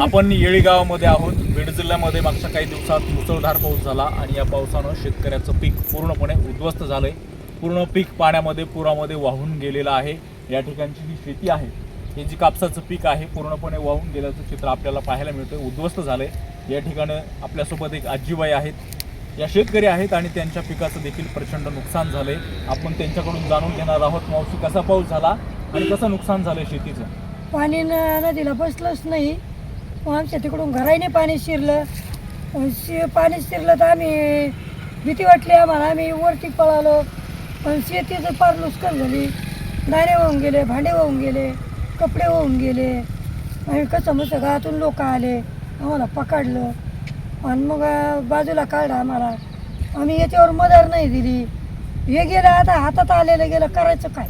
आपण येळी गावामध्ये आहोत. बीड जिल्ह्यामध्ये मागच्या काही दिवसात मुसळधार पाऊस झाला आणि या पावसानं शेतकऱ्याचं पीक पूर्णपणे उद्ध्वस्त झालंय. पूर्ण पीक पाण्यामध्ये पुरामध्ये वाहून गेलेलं आहे. या ठिकाणची जी शेती आहे हे जी कापसाचं पीक आहे पूर्णपणे वाहून गेल्याचं चित्र आपल्याला पाहायला मिळतं उद्ध्वस्त झालंय. या ठिकाणी आपल्यासोबत एक आजीबाई आहेत. या शेतकरी आहेत आणि त्यांच्या पिकाचं देखील प्रचंड नुकसान झालंय. आपण त्यांच्याकडून जाणून घेणार आहोत मावशी कसा पाऊस झाला आणि कसं नुकसान झालंय शेतीचं? पाणी न- नदीला बसलंच नाही. मग आमच्या तिकडून घराने पाणी शिरलं. शि पाणी शिरलं तर आम्ही भीती वाटली आम्हाला. आम्ही वरती पळालो. पण शेतीचं फार नुकसान झाली. दाणे वाहून गेले भांडे वाहून गेले कपडे वाहून गेले. आणि कसं मग गावातून लोक आले. आम्हाला पकडलं. आणि मग बाजूला काढा आम्हाला. आम्ही याच्यावर मदार नाही दिली. हे गेलं आता हातात आलेलं गेलं करायचं काय?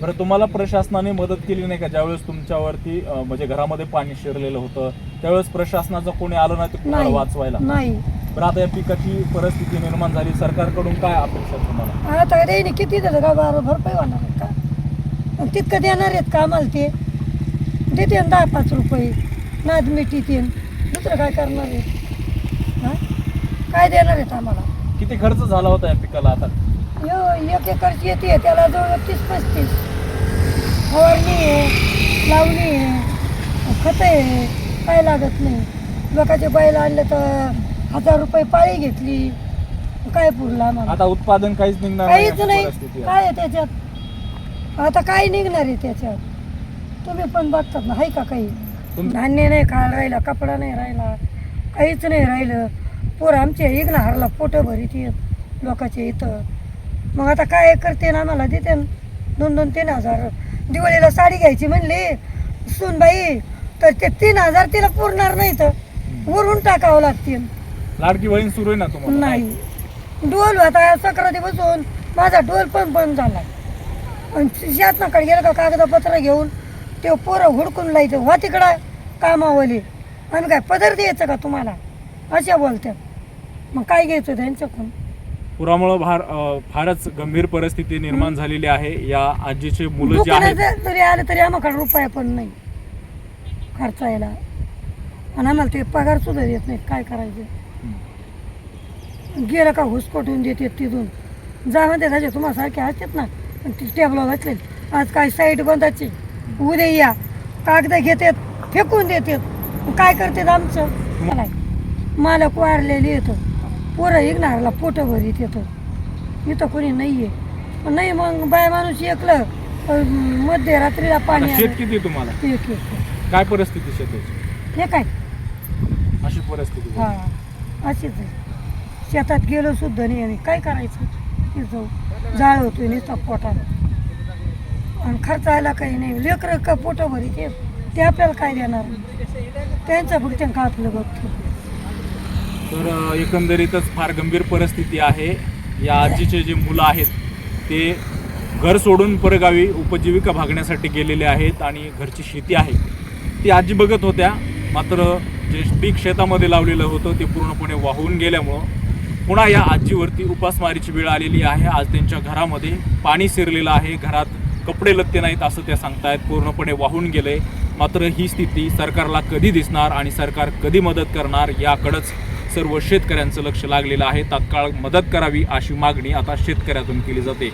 बरं तुम्हाला प्रशासनाने मदत केली नाही का? ज्यावेळेस तुमच्यावरती अं, म्हणजे घरामध्ये पाणी शिरलेलं होतं त्यावेळेस प्रशासनाचं कोणी आलं नाही ते तुम्हाला नाही. वाचवायला? नाही. बरं आता या पिकाची परिस्थिती निर्माण झाली. सरकारकडून काय अपेक्षा आहे तुम्हाला? आता किती दिलं का? बारा भरपाई होणार का? आणि तितकं देणार आहेत का आम्हाला ते? देते ना दहा पाच रुपये. नाद मिठी ते. दुसरं काय करणार आहे? हा? काय देणार आहेत आम्हाला? किती खर्च झाला होता या पिकाला आता? यो एक एकरची येते त्याला जवळ तीस पस्तीस. फवारणी आहे लावणी आहे खतं आहे काय लागत नाही. लोकांचे बैल आणले तर हजार रुपये पाळी घेतली. काय पुरलं आम्हाला? आता उत्पादन काहीच निघणार काहीच नाही. आहे. काय आहे त्याच्यात? आता काय निघणार आहे त्याच्यात? तुम्ही पण बघतात ना आहे का काही? तुम- धान्य नाही खायला राहिला कपडा नाही राहिला काहीच नाही राहिलं. पोरं आमचे इकडं हरला पोटं भरीत येत लोकांच्या इथं. मग आता काय करते ना आम्हाला देते न. दोन दोन तीन हजार. दिवाळीला साडी घ्यायची म्हणली. सून बाई तर ते तीन हजार तिला पुरणार नाही तर वरून टाकावं लागतील. लाडकी बहीण सुरू आहे ना तुम्हाला? नाही. डोल आता सक्राती बसून माझा डोल पण बंद झाला. आणि शासनाकडे गेलं का कागदपत्र घेऊन ते पोरं हुडकून लायचं. व्हा तिकडं कामावली. आम्ही काय पदर द्यायचं का तुम्हाला? अशा बोलतात मग काय घ्यायचं त्यांच्याकडून? पुरामुळे फार फारच गंभीर परिस्थिती निर्माण झालेली आहे. या आजीचे मुलं जे आहेत जरी आलं तरी आम्हाला रुपया पण नाही. खर्चायला आणि आम्हाला ते पगार सुद्धा देत नाहीत. काय करायचं? गेलं का हुसकोटून देते तिथून? जा म्हणते त्याचे तुम्हाला सारखे असतात ना. पण ती टेबला बसले आज काय साईड बंदाची उद्या या. कागद घेतात फेकून देतात. काय करतात आमचं? मला मालक वारलेले येतं पोरं इग्नारला पोटं भरीत येतं. इथं कोणी नाही आहे नाही मग बाय माणूस एकलं अं, मध्यरात्रीला पाणी आता शेत आलं. किती तुम्हाला? एक एक काय परिस्थिती शेताची? हे काय? अशी परिस्थिती हा अशीच आहे. शेतात गेलो सुद्धा नाही आम्ही काय करायचं? ते जाऊ. जाळ होतोय नुसता पोटाला आणि खर्चायला काही नाही. लेकरं का पोटं भरी ते ते आपल्याला काय देणार? त्यांचं फक्त का आपलं बघतो तर एकंदरीतच फार गंभीर परिस्थिती आहे. या आजीचे जे मुलं आहेत ते घर सोडून परगावी उपजीविका भागण्यासाठी गेलेले आहेत आणि घरची शेती आहे. ती आजी बघत होत्या मात्र जे पीक शेतामध्ये लावलेलं होतं ते पूर्णपणे वाहून गेल्यामुळं पुन्हा या आजीवरती उपासमारीची वेळ आलेली आहे. आज त्यांच्या घरामध्ये पाणी शिरलेलं आहे. घरात कपडे लत्ते नाहीत असं त्या सांगतायत. पूर्णपणे वाहून गेले. मात्र ही स्थिती सरकारला कधी दिसणार आणि सरकार कधी मदत करणार याकडंच सर्व शेतकऱ्यांचं लक्ष लागलेलं आहे. तात्काळ मदत करावी अशी मागणी आता शेतकऱ्यातून केली जाते.